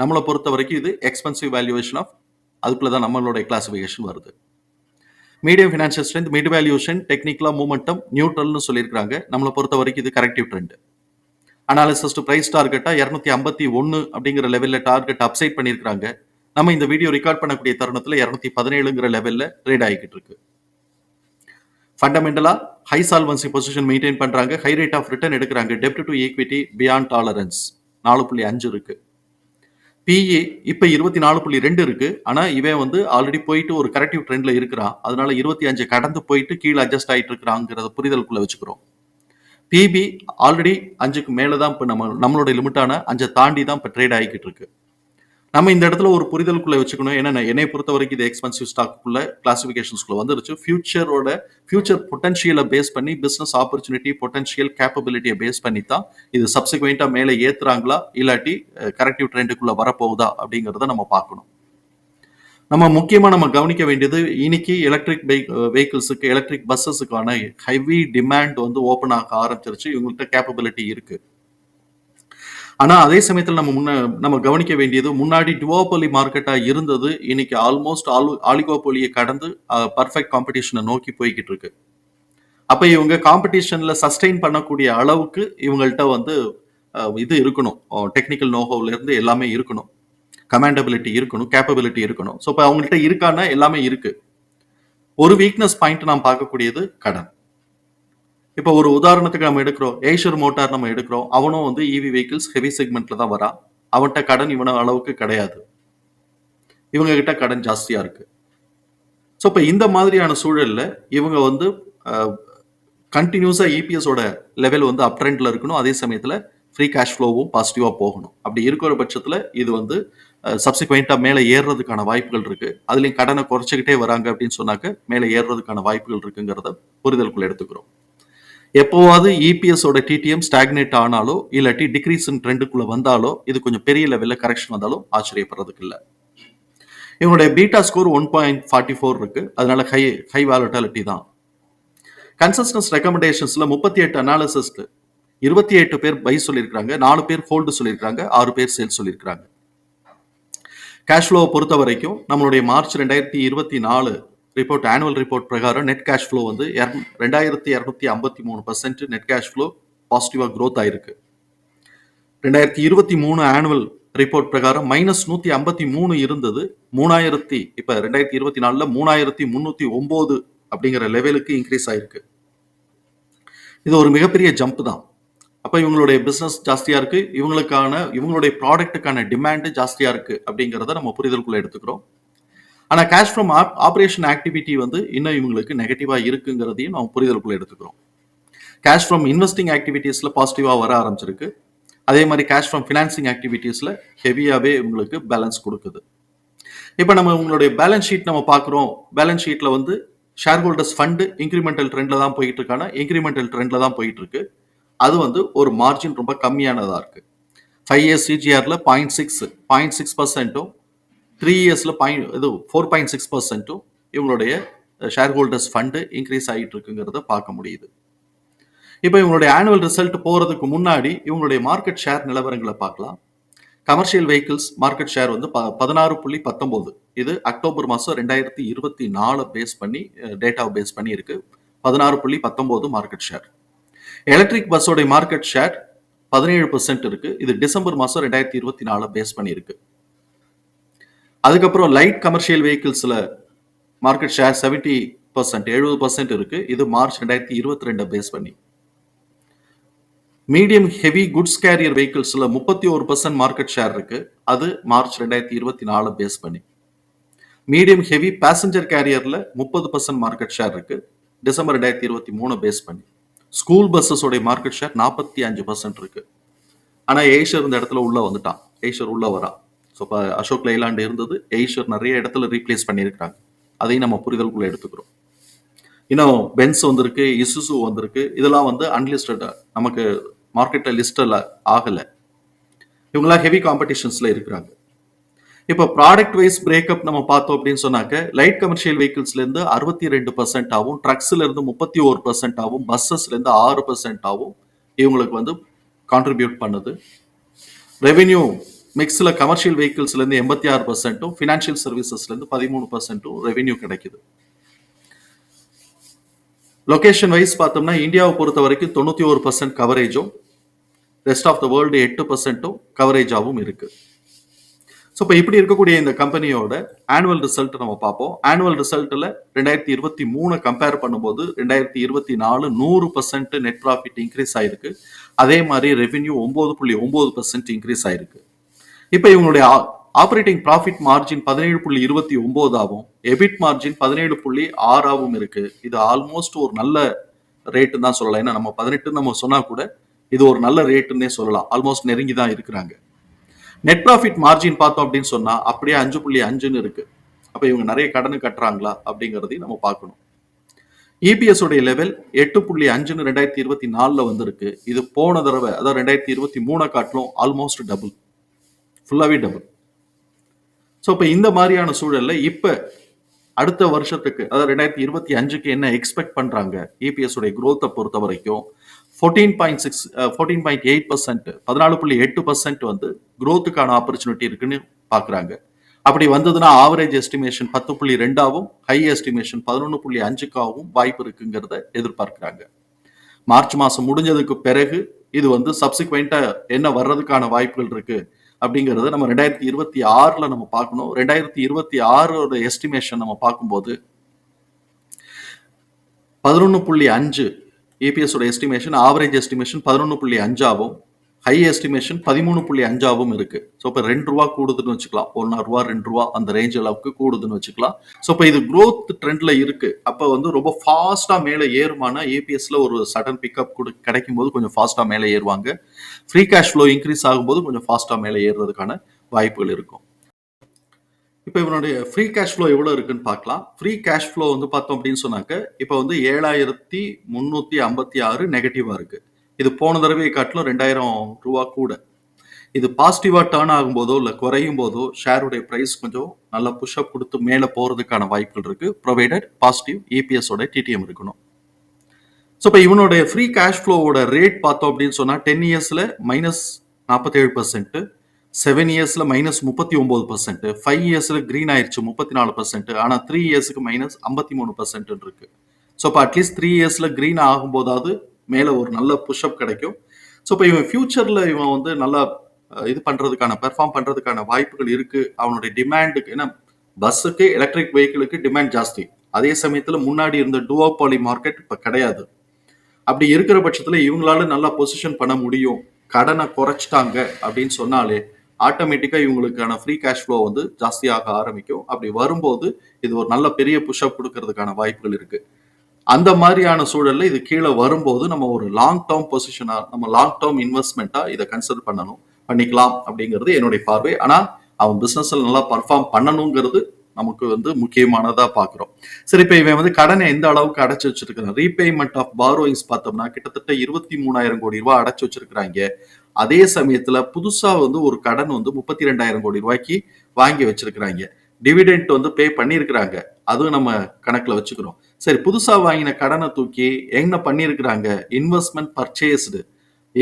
நம்மளை பொறுத்த வரைக்கும் இது எக்ஸ்பென்சிவ் வேல்யூவேஷன் ஆஃப் அதுக்குள்ள தான் நம்மளுடைய கிளாசிஃபிகேஷன் வருது. Medium financial strength mid valuation டெக்னிக்கலாக மூமெண்டம் நியூட்ரல்னு சொல்லியிருக்காங்க நம்மளை பொறுத்த வரைக்கும் இது corrective trend analysis to price டார்கெட்டாக இரநூத்தி ஐம்பத்தி ஒன்று அப்படிங்கிற லெவலில் டார்கெட் அப்சைட் பண்ணியிருக்காங்க நம்ம இந்த வீடியோ ரெக்கார்ட் பண்ணக்கூடிய தருணத்தில் இரநூத்தி பதினேழுங்கிற லெவலில் ட்ரேட் ஆகிக்கிட்டு இருக்கு. ஃபண்டமெண்டலாக ஹை சால்வன்சி பொசிஷன் மெயின்டைன் பண்ணுறாங்க ஹை ரேட் ஆஃப் ரிட்டர்ன் எடுக்கிறாங்க. டெப்ட் டு ஈக்விட்டி பியாண்ட் டாலரன்ஸ் நாலு புள்ளி அஞ்சு இருக்குது பிஇ இப்போ இருபத்தி நாலு புள்ளி ரெண்டு இருக்கு. ஆனால் இவன் வந்து ஆல்ரெடி போயிட்டு ஒரு கரெக்டிவ் ட்ரெண்ட்ல இருக்கிறான் அதனால இருபத்தி அஞ்சு கடந்து போயிட்டு கீழே அட்ஜஸ்ட் ஆயிட்டு இருக்கிறாங்கிறத புரிதலுக்குள்ள வச்சுக்கிறோம். பிபி ஆல்ரெடி அஞ்சுக்கு மேலே தான் இப்போ நம்ம நம்மளோட லிமிட்டான அஞ்சை தாண்டி தான் இப்போ ட்ரேட் ஆகிக்கிட்டு இருக்கு. நம்ம இந்த இடத்துல ஒரு புரிதலுக்குள்ள வச்சுக்கணும். ஏன்னா என்னை பொறுத்த வரைக்கும் இது எக்ஸ்பென்சிவ் ஸ்டாக்குள்ள கிளாசிபிகேஷன்ஸ்குள்ள வந்துருச்சு. ஃபியூச்சரோட ஃபியூச்சர் பொட்டன்ஷியலை பேஸ் பண்ணி பிஸ்னஸ் ஆப்பர்ச்சுனிட்டி பொட்டன்ஷியல் கேப்பபிலிட்டியை பேஸ் பண்ணி தான் இது சப்சிக்வெண்ட்டாக மேலே ஏத்துறாங்களா? இல்லாட்டி கரெக்டிவ் ட்ரெண்டுக்குள்ள வரப்போகுதா? அப்படிங்கிறத நம்ம பார்க்கணும். நம்ம முக்கியமாக நம்ம கவனிக்க வேண்டியது இன்னைக்கு எலக்ட்ரிக் பைக் வெஹிக்கிள்ஸுக்கு எலக்ட்ரிக் பஸ்ஸஸுக்கான ஹெவி டிமாண்ட் வந்து ஓப்பன் ஆக ஆரம்பிச்சிருச்சு. இவங்கள்ட்ட கேப்பபிலிட்டி இருக்குது ஆனால் அதே சமயத்தில் நம்ம முன்ன நம்ம கவனிக்க வேண்டியது முன்னாடி டுவோபோலி மார்க்கெட்டாக இருந்தது இன்னைக்கு ஆல்மோஸ்ட் ஆலு ஆலிகோபோலியை கடந்து பர்ஃபெக்ட் காம்படிஷனை நோக்கி போய்கிட்டு இருக்கு. அப்போ இவங்க காம்படிஷனில் சஸ்டெயின் பண்ணக்கூடிய அளவுக்கு இவங்கள்ட்ட வந்து இது இருக்கணும். டெக்னிக்கல் நோகோவிலேருந்து எல்லாமே இருக்கணும். கமாண்டபிலிட்டி இருக்கணும் கேப்பபிலிட்டி இருக்கணும். ஸோ இப்போ அவங்கள்ட்ட இருக்கான்னா எல்லாமே இருக்கு. ஒரு வீக்னஸ் பாயிண்ட் நாம் பார்க்கக்கூடியது கடன். இப்போ ஒரு உதாரணத்துக்கு நம்ம எடுக்கிறோம். ஏஷர் மோட்டார் நம்ம எடுக்கிறோம். அவனும் வந்து இவி வெஹிக்கிள்ஸ் ஹெவி செக்மெண்ட்ல தான் வரான். அவன்கிட்ட கடன் இவன அளவுக்கு கிடையாது. இவங்க கிட்ட கடன் ஜாஸ்தியா இருக்கு. ஸோ இப்போ இந்த மாதிரியான சூழல்ல இவங்க வந்து கண்டினியூஸா இபிஎஸோட லெவல் வந்து அப் ட்ரெண்ட்ல இருக்கணும். அதே சமயத்துல ஃப்ரீ கேஷ் ஃப்ளோவும் பாசிட்டிவா போகணும். அப்படி இருக்கிற பட்சத்துல இது வந்து சப்சிக்வெண்டா மேலே ஏறுறதுக்கான வாய்ப்புகள் இருக்கு. அதுலயும் கடனை குறைச்சிக்கிட்டே வராங்க அப்படின்னு சொன்னாக்க மேலே ஏறுறதுக்கான வாய்ப்புகள் இருக்குங்கிறத புரிதலுக்குள்ள எடுத்துக்கிறோம். எப்போவாது இபிஎஸோட டிடிஎம் ஸ்டாக்னேட் ஆனாலோ இல்லாட்டி டிக்ரீஸின் ட்ரெண்டுக்குள்ள வந்தாலோ இது கொஞ்சம் பெரிய லெவலில் கரெக்ஷன் வந்தாலும் ஆச்சரியப்படுறதுக்கு இல்லை. இவங்களுடைய beta score one point forty four இருக்கு. அதனால ஹை ஹை வாலட்டாலிட்டி தான். கன்சஸ்டன்ஸ் ரெக்கமெண்டேஷன்ஸ்ல முப்பத்தி எட்டு அனாலிசிஸ்க்கு இருபத்தி எட்டு பேர் பை சொல்லியிருக்காங்க நாலு பேர் ஹோல்டு சொல்லியிருக்காங்க ஆறு பேர் சேல் சொல்லியிருக்காங்க கேஷ் ஃப்ளோவை பொறுத்த வரைக்கும் நம்மளுடைய மார்ச் ரெண்டாயிரத்தி இருபத்தி நாலு ரிப்போர்ட் ஆனுவல் ரிப்போர்ட் பிரகாரம் நெட் கேஷ் ஃப்ளோ வந்து ரெண்டாயிரத்தி இரநூத்தி ஐம்பத்தி மூணு பர்சன்ட் நெட் கேஷ் ஃப்ளோ பாசிட்டிவாக க்ரோத் ஆயிருக்கு. ரெண்டாயிரத்தி இருபத்தி மூணு ஆனுவல் ரிப்போர்ட் பிரகாரம் மைனஸ் நூற்றி ஐம்பத்தி மூணு இருந்தது. மூணாயிரத்தி இப்போ ரெண்டாயிரத்தி இருபத்தி நாலில் மூணாயிரத்தி முந்நூற்றி ஒம்பது அப்படிங்கிற லெவலுக்கு இன்க்ரீஸ் ஆயிருக்கு. இது ஒரு மிகப்பெரிய ஜம்ப் தான். அப்போ இவங்களுடைய பிஸ்னஸ் ஜாஸ்தியாக இருக்கு. இவங்களுக்கான இவங்களுடைய ப்ராடக்ட்டுக்கான டிமாண்டு ஜாஸ்தியாக இருக்குது அப்படிங்கிறத நம்ம புரிதலுக்குள்ளே எடுத்துக்கிறோம். ஆனால் கேஷ் ஃப்ரம் ஆப்ரேஷன் ஆக்டிவிட்டி வந்து இன்னும் இவங்களுக்கு நெகட்டிவாக இருக்குங்கிறதையும் நம்ம புரிதலுக்குள்ள எடுத்துக்கிறோம். கேஷ் ஃப்ரம் இன்வெஸ்டிங் ஆக்டிவிட்டீஸில் பாசிட்டிவாக வர ஆரம்பிச்சிருக்கு. அதே மாதிரி கேஷ் ஃப்ரம் ஃபினான்சிங் ஆக்டிவிட்டீஸில் ஹெவியாகவே உங்களுக்கு பேலன்ஸ் கொடுக்குது. இப்போ நம்ம உங்களுடைய பேலன்ஸ் ஷீட் நம்ம பார்க்குறோம். பேலன்ஸ் ஷீட்டில் வந்து ஷேர் ஹோல்டர்ஸ் ஃபண்டு இன்க்ரிமெண்டல் ட்ரெண்டில் தான் போயிட்டு இருக்கானா இன்க்ரிமெண்டல் ட்ரெண்டில் தான் போயிட்டு இருக்கு அது வந்து ஒரு மார்ஜின் ரொம்ப கம்மியானதாக இருக்குது ஃபைவ் இயர்ஸ் சிஜிஆரில் பாயிண்ட் சிக்ஸ் பாயிண்ட் சிக்ஸ் பர்சன்ட்டும் த்ரீ இயர்ஸில் பாயிண்ட் இது ஃபோர் பாயிண்ட் சிக்ஸ் பர்சன்ட்டும் இவங்களுடைய ஷேர் ஹோல்டர்ஸ் ஃபண்டு இன்க்ரீஸ் ஆகிட்டு இருக்குங்கிறத பார்க்க முடியுது. இப்போ இவங்களுடைய ஆனுவல் ரிசல்ட் போகிறதுக்கு முன்னாடி இவங்களுடைய மார்க்கெட் ஷேர் நிலவரங்களை பார்க்கலாம். கமர்ஷியல் வெஹிக்கிள்ஸ் மார்க்கெட் ஷேர் வந்து ப பதினாறு புள்ளி பத்தொம்போது. இது அக்டோபர் மாதம் ரெண்டாயிரத்தி இருபத்தி நாலு பேஸ் பண்ணி டேட்டாவை பேஸ் பண்ணி இருக்கு பதினாறு புள்ளி பத்தொம்போது மார்க்கெட் ஷேர் எலக்ட்ரிக் பஸ்ஸோடைய மார்க்கெட் ஷேர் பதினேழு பர்சன்ட் இருக்கு. இது டிசம்பர் மாதம் ரெண்டாயிரத்தி இருபத்தி நாலு பேஸ் பண்ணி இருக்கு அதுக்கப்புறம் லைட் கமர்ஷியல் வெஹிக்கிள்ஸில் மார்க்கெட் ஷேர் செவன்டி பர்சன்ட் எழுபது பர்சன்ட் இருக்குது இது மார்ச் ரெண்டாயிரத்தி இருபத்தி ரெண்டை பேஸ் பண்ணி. மீடியம் ஹெவி குட்ஸ் கேரியர் வெஹிக்கிள்ஸில் முப்பத்தி ஒரு பர்சன்ட் மார்க்கெட் ஷேர் இருக்குது அது மார்ச் ரெண்டாயிரத்தி இருபத்தி நாலு பேஸ் பண்ணி. மீடியம் ஹெவி பேசஞ்சர் கேரியரில் முப்பது பர்சன்ட் மார்க்கெட் ஷேர் இருக்குது டிசம்பர் ரெண்டாயிரத்தி இருபத்தி மூணு பேஸ் பண்ணி. ஸ்கூல் பஸ்ஸஸோடைய மார்க்கெட் ஷேர் நாற்பத்தி அஞ்சு பர்சன்ட் இருக்குது ஆனால் ஏஷர் இந்த இடத்துல உள்ளே வந்துட்டான். ஏஷர் உள்ளே வரான் ஸோ இப்போ அசோக் லைலாண்ட் இருந்தது எய்ஷர் நிறைய இடத்துல ரீப்ளேஸ் பண்ணியிருக்கிறாங்க. அதையும் நம்ம புரிதல்குள்ளே எடுத்துக்கிறோம். இன்னும் பென்ஸ் வந்திருக்கு இசுசு வந்திருக்கு இதெல்லாம் வந்து அன்லிஸ்டட் நமக்கு மார்க்கெட்டில் லிஸ்டில் ஆகலை. இவங்களாம் ஹெவி காம்படிஷன்ஸில் இருக்கிறாங்க. இப்போ ப்ராடக்ட் வைஸ் பிரேக்கப் நம்ம பார்த்தோம் அப்படின்னு சொன்னாக்க லைட் கமர்ஷியல் வெஹிக்கிள்ஸ்லேருந்து அறுபத்தி ரெண்டு பர்சன்ட் ஆகும் ட்ரக்ஸ்ல இருந்து முப்பத்தி ஒரு பர்சன்ட் ஆகும் பஸ்ஸஸ்லேருந்து ஆறு பர்சன்ட் ஆகும் இவங்களுக்கு வந்து கான்ட்ரிபியூட் பண்ணுது. ரெவென்யூ மிக்ஸில் கமர்ஷியல் வெஹிக்கிள்ஸ்லேருந்து எண்பத்தி ஆறு பர்சன்ட்டும் ஃபினான்ஷியல் சர்வீசஸ்லேருந்து பதிமூணு பர்சன்ட்டும் ரெவென்யூ கிடைக்குது. லொகேஷன் வைஸ் பார்த்தோம்னா இந்தியாவை பொறுத்த வரைக்கும் தொண்ணூற்றி ஒரு பர்சன்ட் கவரேஜும் ரெஸ்ட் ஆஃப் த வேர்ல்டு எட்டு பர்சன்ட்டும் கவரேஜாகவும் இருக்குது ஸோ இப்போ இப்படி இருக்கக்கூடிய இந்த கம்பெனியோட ஆனுவல் ரிசல்ட் நம்ம பார்ப்போம். ஆனுவல் ரிசல்ட்டில் ரெண்டாயிரத்தி இருபத்தி மூணு கம்பேர் பண்ணும்போது ரெண்டாயிரத்தி இருபத்தி நாலு நூறு பர்சன்ட் நெட் ப்ராஃபிட் இன்க்ரீஸ் ஆயிருக்கு. அதே மாதிரி ரெவென்யூ ஒம்பது புள்ளி ஒம்பது பர்சன்ட் இன்க்ரீஸ் ஆயிருக்கு. இப்போ இவங்களுடைய ஆப்ரேட்டிங் ப்ராஃபிட் மார்ஜின் பதினேழு புள்ளி இருபத்தி ஒன்பதாகவும் எபிட் மார்ஜின் பதினேழு புள்ளி ஆறாவும் இருக்கு. இது ஆல்மோஸ்ட் ஒரு நல்ல ரேட்டு தான் சொல்லலாம். ஏன்னா நம்ம பதினெட்டுன்னு நம்ம சொன்னா கூட இது ஒரு நல்ல ரேட்டுன்னே சொல்லலாம். ஆல்மோஸ்ட் நெருங்கி தான் இருக்கிறாங்க. நெட் ப்ராஃபிட் மார்ஜின் பார்த்தோம் அப்படின்னு சொன்னா அப்படியே அஞ்சு புள்ளி அஞ்சுன்னு இருக்கு. அப்போ இவங்க நிறைய கடன் கட்டுறாங்களா அப்படிங்கிறதையும் நம்ம பார்க்கணும். இபிஎஸ் உடைய லெவல் எட்டு புள்ளி அஞ்சுன்னு ரெண்டாயிரத்தி இருபத்தி நாலுல வந்திருக்கு. இது போன தடவை அதாவது ரெண்டாயிரத்தி இருபத்தி மூணை காட்டிலும் ஆல்மோஸ்ட் டபுள் ஃபுல்லாகவே டபுள் ஸோ இப்போ இந்த மாதிரியான சூழலில் இப்போ அடுத்த வருஷத்துக்கு அதாவது ரெண்டாயிரத்தி இருபத்தி அஞ்சுக்கு என்ன எக்ஸ்பெக்ட் பண்ணுறாங்க இபிஎஸ் உடைய growth-அ பொறுத்த வரைக்கும் fourteen point six fourteen point eight percent பதினாலு புள்ளி எட்டு பர்சன்ட் வந்து குரோத்துக்கான ஆப்பர்ச்சுனிட்டி இருக்குன்னு பார்க்குறாங்க அப்படி வந்ததுன்னா ஆவரேஜ் எஸ்டிமேஷன் பத்து புள்ளி ரெண்டாவும் ஹை எஸ்டிமேஷன் பதினொன்று புள்ளி அஞ்சுக்காகவும் வாய்ப்பு இருக்குங்கிறத எதிர்பார்க்குறாங்க. மார்ச் மாதம் முடிஞ்சதுக்கு பிறகு இது வந்து சப்சிக்வெண்ட்டாக என்ன வர்றதுக்கான வாய்ப்புகள் இருக்குது அப்படிங்கிறத நம்ம ரெண்டாயிரத்தி இருபத்தி ஆறுல நம்ம பார்க்கணும். ரெண்டாயிரத்தி இருபத்தி ஆறோட எஸ்டிமேஷன் நம்ம பார்க்கும்போது பதினொன்று புள்ளி அஞ்சு ஏபிஎஸோட எஸ்டிமேஷன் ஆவரேஜ் எஸ்டிமேஷன் பதினொன்று புள்ளி அஞ்சாகும் ஹை எஸ்டிமேஷன் பதிமூணு புள்ளி அஞ்சாவும் இருக்கு. ஸோ இப்போ ரெண்டு ரூபா கூடுதுன்னு வச்சுக்கலாம். ஒன்னா ரூபா ரெண்டு ரூபா அந்த ரேஞ்ச் அளவுக்கு கூடுதுன்னு வச்சுக்கலாம். ஸோ இப்போ இது க்ரோத் ட்ரெண்ட்ல இருக்கு. அப்போ வந்து ரொம்ப ஃபாஸ்டா மேலே ஏறுமானா ஏபிஎஸ்ல ஒரு சடன் பிக்கப் கொடு கிடைக்கும் போது கொஞ்சம் ஃபாஸ்டா மேலே ஏறுவாங்க. ஃப்ரீ கேஷ் ஃப்ளோ இன்க்ரீஸ் ஆகும்போது கொஞ்சம் ஃபாஸ்டா மேலே ஏறுறதுக்கான வாய்ப்புகள் இருக்கும். இப்போ இவனுடைய ஃப்ரீ கேஷ் ஃப்ளோ எவ்வளோ இருக்குன்னு பார்க்கலாம். ஃப்ரீ கேஷ் ஃப்ளோ வந்து பார்த்தோம் அப்படின்னு சொன்னாக்க இப்போ வந்து ஏழாயிரத்தி முந்நூற்றி ஐம்பத்தி ஆறு நெகட்டிவாக இருக்குது இது போன தடவையை காட்டிலும் ரெண்டாயிரம் ரூபா கூட. இது பாசிட்டிவாக டேர்ன் ஆகும்போதோ இல்லை குறையும் போதோ ஷேருடைய ப்ரைஸ் கொஞ்சம் நல்லா புஷ்அப் கொடுத்து மேலே போகிறதுக்கான வாய்ப்புகள் இருக்குது ப்ரொவைடட் பாசிட்டிவ் இபிஎஸோட டிடிஎம் இருக்கணும். ஸோ இப்போ இவனுடைய ஃப்ரீ கேஷ் ஃப்ளோவோட ரேட் பார்த்தோம் அப்படின்னு சொன்னால் டென் இயர்ஸில் மைனஸ் நாற்பத்தேழு பர்சன்ட்டு செவன் இயர்ஸில் மைனஸ் முப்பத்தி ஒம்பது பர்சன்ட் ஃபைவ் இயர்ஸில் க்ரீன் ஆயிடுச்சு முப்பத்தி நாலு பர்சன்ட் ஆனால் த்ரீ இயர்ஸுக்கு மைனஸ் ஐம்பத்தி மூணு பர்சன்ட் இருக்குது ஸோ இப்போ அட்லீஸ்ட் த்ரீ இயர்ஸில் க்ரீன் ஆகும்போதாவது மேலே ஒரு நல்ல புஷ்அப் கிடைக்கும். ஸோ இப்போ இவன் ஃபியூச்சரில் இவன் வந்து நல்லா இது பண்ணுறதுக்கான பெர்ஃபார்ம் பண்ணுறதுக்கான வாய்ப்புகள் இருக்குது அவனுடைய டிமாண்டுக்கு ஏன்னா பஸ்ஸுக்கு எலக்ட்ரிக் வெஹிக்கிளுக்கு டிமாண்ட் ஜாஸ்தி. அதே சமயத்தில் முன்னாடி இருந்த டுவோபாலி மார்க்கெட் இப்போ கிடையாது. அப்படி இருக்கிற பட்சத்தில் இவங்களால நல்லா பொசிஷன் பண்ண முடியும். கடனை குறைச்சிட்டாங்க அப்படின்னு சொன்னாலே ஆட்டோமேட்டிக்காக இவங்களுக்கான ஃப்ரீ கேஷ் ஃப்ளோ வந்து ஜாஸ்தியாக ஆரம்பிக்கும். அப்படி வரும்போது இது ஒரு நல்ல பெரிய புஷ்அப் கொடுக்கறதுக்கான வாய்ப்புகள் இருக்குது அந்த மாதிரியான சூழல்ல இது கீழே வரும்போது நம்ம ஒரு லாங் டேர்ம் பொசிஷனா நம்ம லாங் டேர்ம் இன்வெஸ்ட்மெண்ட்டா இதை கன்சிடர் பண்ணணும் பண்ணிக்கலாம் அப்படிங்கிறது என்னுடைய பார்வை. ஆனா அவன் பிசினஸ்ல நல்லா பர்ஃபார்ம் பண்ணணுங்கிறது நமக்கு வந்து முக்கியமானதா பாக்குறோம் சரி இப்ப இவன் வந்து கடனை எந்த அளவுக்கு அடைச்சு வச்சிருக்கிறான்? ரீபேமெண்ட் ஆஃப் பாரோயிங்ஸ் பார்த்தோம்னா கிட்டத்தட்ட இருபத்தி மூணாயிரம் கோடி ரூபாய் அடைச்சு வச்சிருக்கிறாங்க. அதே சமயத்துல புதுசா வந்து ஒரு கடன் வந்து முப்பத்தி ரெண்டாயிரம் கோடி ரூபாய்க்கு வாங்கி வச்சிருக்கிறாங்க. டிவிடெண்ட் வந்து பே பண்ணியிருக்கிறாங்க. அதுவும் நம்ம கணக்குல வச்சுக்கிறோம். சரி புதுசா வாங்கின கடனை தூக்கி என்ன பண்ணியிருக்கிறாங்க? இன்வெஸ்ட்மெண்ட் பர்ச்சேஸ்டு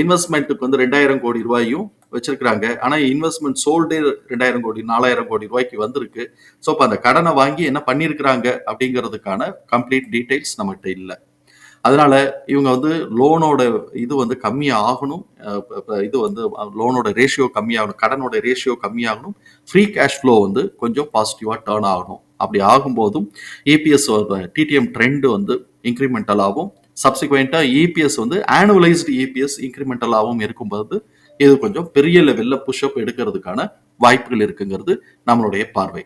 இன்வெஸ்ட்மெண்ட்டுக்கு வந்து ரெண்டாயிரம் கோடி ரூபாயும் வச்சிருக்கிறாங்க. ஆனால் இன்வெஸ்ட்மெண்ட் சோல்டே ரெண்டாயிரம் கோடி நாலாயிரம் கோடி ரூபாய்க்கு வந்திருக்கு. ஸோ இப்போ அந்த கடனை வாங்கி என்ன பண்ணியிருக்கிறாங்க அப்படிங்கிறதுக்கான கம்ப்ளீட் டீட்டெயில்ஸ் நம்மகிட்ட இல்லை. அதனால இவங்க வந்து லோனோட இது வந்து கம்மியாக ஆகணும் இது வந்து லோனோட ரேஷியோ கம்மியாகணும். கடனோட ரேஷியோ கம்மியாகணும். ஃப்ரீ கேஷ் ஃப்ளோ வந்து கொஞ்சம் பாசிட்டிவாக டேர்ன் ஆகணும். அப்படி ஆகும்போதும் இபிஎஸ் டிடிஎம் ட்ரெண்ட் வந்து இன்க்ரிமெண்டலாகவும் சப்சிக்வெண்ட்டாக இபிஎஸ் வந்து ஆனுவலைஸ்டு இபிஎஸ் இன்க்ரிமெண்டலாகவும் இருக்கும்போது இது கொஞ்சம் பெரிய லெவலில் புஷ்அப் எடுக்கிறதுக்கான வாய்ப்புகள் இருக்குங்கிறது நம்மளுடைய பார்வை.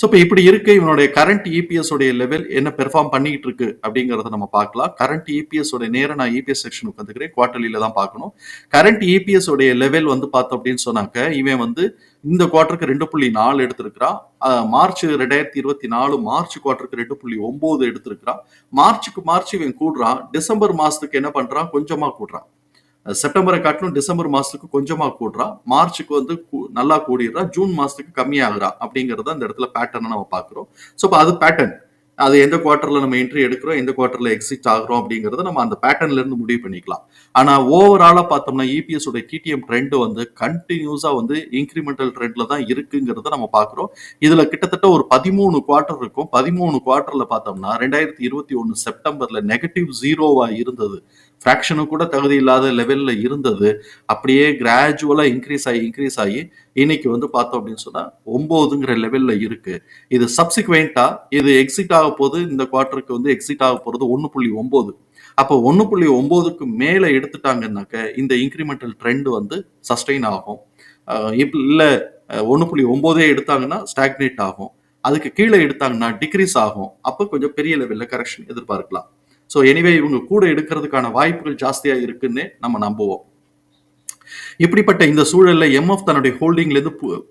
ஸோ இப்போ இப்படி இருக்கு இவனுடைய கரண்ட் இபிஎஸ் உடைய லெவல் என்ன பெர்ஃபார்ம் பண்ணிட்டு இருக்கு அப்படிங்கறத நம்ம பார்க்கலாம். கரண்ட் இபிஎஸ் உடைய நேரம் நான் இபிஎஸ் செக்ஷன் வந்துக்கிறேன் குவார்டர்லியில தான் பார்க்கணும். கரண்ட் இபிஎஸ் உடைய லெவல் வந்து பார்த்தோம் அப்படின்னு சொன்னாக்க இவன் வந்து இந்த குவார்டருக்கு ரெண்டு புள்ளி நாலு எடுத்திருக்கிறான். மார்ச் ரெண்டாயிரத்தி இருபத்தி நாலு மார்ச் குவார்டருக்கு ரெண்டு புள்ளி ஒன்பது எடுத்திருக்கிறான். மார்ச்சுக்கு மார்ச் இவன் கூடுறான். டிசம்பர் மாசத்துக்கு என்ன பண்றான்? கொஞ்சமா கூடுறான். செப்டம்பரை காட்டிலும் டிசம்பர் மாசத்துக்கு கொஞ்சமா கூடுறா. மார்ச்சுக்கு வந்து கூ- நல்லா கூடிடுறான் ஜூன் மாசத்துக்கு கம்மியாகிறா அப்படிங்கறத அந்த இடத்துல பேட்டர்னை நம்ம பாக்குறோம் ஸோ இப்போ அது பேட்டர்ன் அது எந்த குவார்டர்ல நம்ம என்ட்ரி எடுக்கிறோம் எந்த குவார்டர்ல எக்ஸிட் ஆகுறோம் அப்படிங்கறத நம்ம அந்த பேட்டர்ன்ல இருந்து முடிவு பண்ணிக்கலாம். ஆனா ஓவராலா பார்த்தோம்னா இபிஎஸ் உடைய டிடிஎம் ட்ரெண்ட் வந்து கண்டினியூஸா வந்து இன்க்ரிமெண்டல் ட்ரெண்ட்ல தான் இருக்குங்கிறத நம்ம பாக்குறோம் இதுல கிட்டத்தட்ட ஒரு பதிமூணு குவார்டர் இருக்கும். பதிமூணு குவார்டர்ல பார்த்தோம்னா ரெண்டாயிரத்தி இருபத்தி ஒன்னு செப்டம்பர்ல நெகட்டிவ் ஜீரோவா இருந்தது. ஃபிராக்ஷனு கூட தகுதி இல்லாத லெவலில் இருந்தது. அப்படியே கிராஜுவலாக இன்க்ரீஸ் ஆகி இன்க்ரீஸ் ஆகி இன்னைக்கு வந்து பார்த்தோம் அப்படின்னு சொன்னால் ஒம்போதுங்கிற லெவலில் இருக்கு. இது சப்சிக்வெண்ட்டாக இது எக்ஸிட் ஆக போது இந்த குவார்டருக்கு வந்து எக்ஸிட் ஆக போகிறது ஒன்று புள்ளி ஒம்போது. அப்போ ஒன்று புள்ளி ஒம்போதுக்கு மேலே எடுத்துட்டாங்கன்னாக்க இந்த இன்க்ரிமெண்டல் ட்ரெண்ட் வந்து சஸ்டெயின் ஆகும். அஹ் இப்ப இல்ல புள்ளி ஒம்போதே எடுத்தாங்கன்னா ஸ்டாக்னேட் ஆகும். அதுக்கு கீழே எடுத்தாங்கன்னா டிக்ரீஸ் ஆகும். அப்போ கொஞ்சம் பெரிய லெவலில் கரெக்ஷன் எதிர்பார்க்கலாம். ஸோ எனிவே இவங்க கூட எடுக்கிறதுக்கான வாய்ப்புகள் ஜாஸ்தியாக இருக்குன்னு நம்ம நம்புவோம். இப்படிப்பட்ட இந்த சூழலில் எம்எஃப் தன்னுடைய ஹோல்டிங்லேருந்து பு-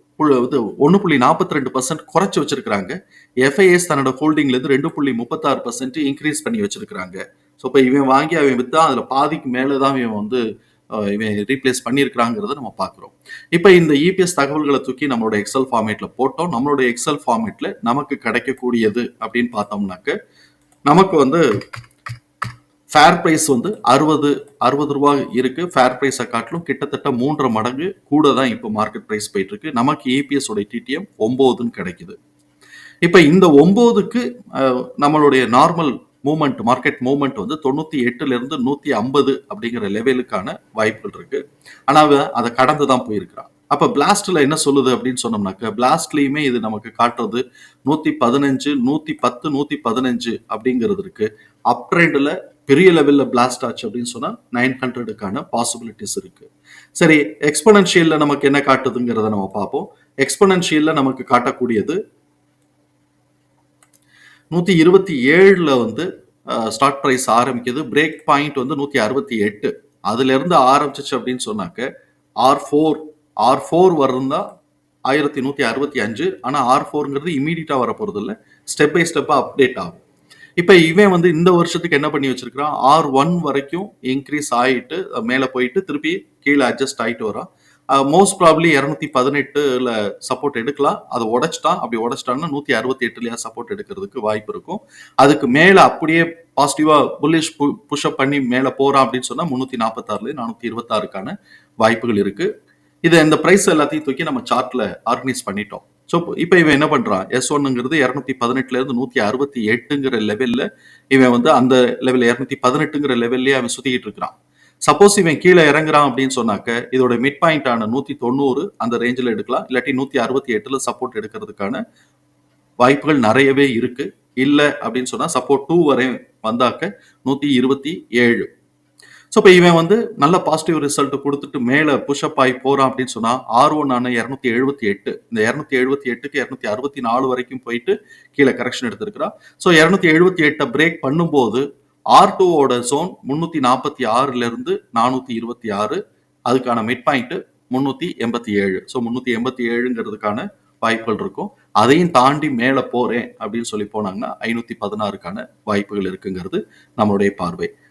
இது ஒன்று புள்ளி நாற்பத்தி ரெண்டு பர்சன்ட் குறைச்சி வச்சிருக்கிறாங்க. எஃப்ஐஎஸ் தன்னோட ஹோல்டிங்லேருந்து ரெண்டு புள்ளி முப்பத்தாறு பர்சன்ட் இன்க்ரீஸ் பண்ணி வச்சிருக்கிறாங்க. ஸோ இப்போ இவன் வாங்கி அவன் விற்றா அதில் பாதிக்கு மேலே தான் இவன் வந்து இவன் ரீப்ளேஸ் பண்ணியிருக்கிறாங்கிறத நம்ம பார்க்குறோம். இப்போ இந்த இபிஎஸ் தகவல்களை தூக்கி நம்மளோட எக்ஸல் ஃபார்மேட்டில் போட்டோம். நம்மளோட எக்ஸல் ஃபார்மேட்டில் நமக்கு கிடைக்கக்கூடியது அப்படின்னு பார்த்தோம்னாக்க நமக்கு வந்து ஃபேர் ப்ரைஸ் வந்து அறுபது அறுபது ரூபாய் இருக்கு. ஃபேர் ப்ரைஸை காட்டிலும் கிட்டத்தட்ட மூன்றரை மடங்கு கூட தான் இப்போ மார்க்கெட் ப்ரைஸ் போயிட்டு இருக்கு நமக்கு ஏபிஎஸ் உடைய டிடிஎம் ஒம்போதுன்னு கிடைக்குது. இப்போ இந்த ஒம்போதுக்கு நம்மளுடைய நார்மல் மூமெண்ட் மார்க்கெட் மூமெண்ட் வந்து தொண்ணூற்றி எட்டுலேருந்து நூற்றி ஐம்பது அப்படிங்கிற லெவலுக்கான வாய்ப்புகள் இருக்கு. ஆனால் அதை கடந்து தான் போயிருக்கிறான். அப்போ பிளாஸ்டில் என்ன சொல்லுது அப்படின்னு சொன்னோம்னாக்க பிளாஸ்ட்லேயுமே இது நமக்கு காட்டுறது நூற்றி பதினஞ்சு நூற்றி பத்து நூற்றி பதினஞ்சு அப்படிங்கிறது இருக்கு. அப் பெரிய லெவலில் பிளாஸ்ட் ஆச்சு அப்படின்னு சொன்னால் நைன் ஹண்ட்ரடுக்கான பாசிபிலிட்டிஸ் இருக்குது சரி எக்ஸ்பனன்ஷியலில் நமக்கு என்ன காட்டுதுங்கிறத நம்ம பார்ப்போம். எக்ஸ்பனன்ஷியலில் நமக்கு காட்டக்கூடியது நூற்றி இருபத்தி ஏழில் வந்து ஸ்டார்ட் ப்ரைஸ் ஆரம்பிக்குது. பிரேக் பாயிண்ட் வந்து நூற்றி அறுபத்தி எட்டு. அதுலேருந்து ஆரம்பிச்சிச்சு அப்படின்னு சொன்னாக்க ஆர் ஃபோர் ஆர் ஃபோர் வருந்தா ஆயிரத்தி நூற்றி அறுபத்தி அஞ்சு. ஆனால் ஆர் ஃபோர்ங்கிறது இம்மீடியட்டாக வர இல்லை ஸ்டெப் பை ஸ்டெப்பாக அப்டேட் ஆகும். இப்போ இவன் வந்து இந்த வருஷத்துக்கு என்ன பண்ணி வச்சிருக்கிறான்? ஆர் ஒன் வரைக்கும் இன்க்ரீஸ் ஆயிட்டு மேலே போயிட்டு திருப்பி கீழே அட்ஜஸ்ட் ஆயிட்டு வரான். மோஸ்ட் ப்ராப்ளி இரநூத்தி பதினெட்டுல சப்போர்ட் எடுக்கலாம். அதை உடச்சிட்டான். அப்படி உடைச்சிட்டான்னா நூத்தி அறுபத்தி எட்டுலயா சப்போர்ட் எடுக்கிறதுக்கு வாய்ப்பு இருக்கும். அதுக்கு மேலே அப்படியே பாசிட்டிவா புல்லிஷ் புஷ்அப் பண்ணி மேலே போறான் அப்படின்னு சொன்னா முன்னூத்தி நாற்பத்தாறுல நானூத்தி இருபத்தாறுக்கான வாய்ப்புகள் இருக்கு. இதை இந்த ப்ரைஸ் எல்லாத்தையும் தூக்கி நம்ம சார்ட்ல ஆர்கனைஸ் பண்ணிட்டோம். ஸோ இப்போ இவன் என்ன பண்றான்? எஸ் ஒன்னுங்கிறது இரநூத்தி பதினெட்டுல இருந்து நூத்தி அறுபத்தி எட்டுங்கிற லெவல்ல இவன் வந்து அந்த லெவல் இரநூத்தி பதினெட்டுங்கிற லெவல்லே அவன் சுத்திக்கிட்டு இருக்கிறான். சப்போஸ் இவன் கீழே இறங்குறான் அப்படின்னு சொன்னாக்க இதோட மிட் பாயிண்ட் ஆன நூத்தி தொண்ணூறு அந்த ரேஞ்சில் எடுக்கலாம். இல்லாட்டி நூத்தி அறுபத்தி எட்டுல சப்போர்ட் எடுக்கிறதுக்கான வாய்ப்புகள் நிறையவே இருக்கு. இல்லை அப்படின்னு சொன்னா சப்போர்ட் டூ வரை வந்தாக்க நூத்தி இருபத்தி ஏழு. ஸோ இப்போ இவன் வந்து நல்ல பாசிட்டிவ் ரிசல்ட் கொடுத்துட்டு மேலே புஷ்அப் ஆகி போகிறான் அப்படின்னு சொன்னால் ஆர் ஒன் ஆன இரநூத்தி எழுபத்தி எட்டு. இந்த இரநூத்தி எழுபத்தி எட்டுக்கு இரநூத்தி அறுபத்தி நாலு வரைக்கும் போயிட்டு கீழே கரெக்ஷன் எடுத்திருக்கிறான். ஸோ இரநூத்தி எழுபத்தி எட்டை பிரேக் பண்ணும்போது ஆர் டூவோட ஜோன் முந்நூற்றி நாற்பத்தி ஆறுலேருந்து நானூற்றி இருபத்தி ஆறு. அதுக்கான மிட் பாயிண்ட்டு முந்நூற்றி எண்பத்தி ஏழு. ஸோ முந்நூற்றி எண்பத்தி ஏழுங்கிறதுக்கான வாய்ப்புகள் இருக்கும். அதையும் தாண்டி மேலே போகிறேன் அப்படின்னு சொல்லி போனாங்கன்னா ஐநூற்றி பதினாறுக்கான வாய்ப்புகள் இருக்குங்கிறது நம்மளுடைய பார்வை.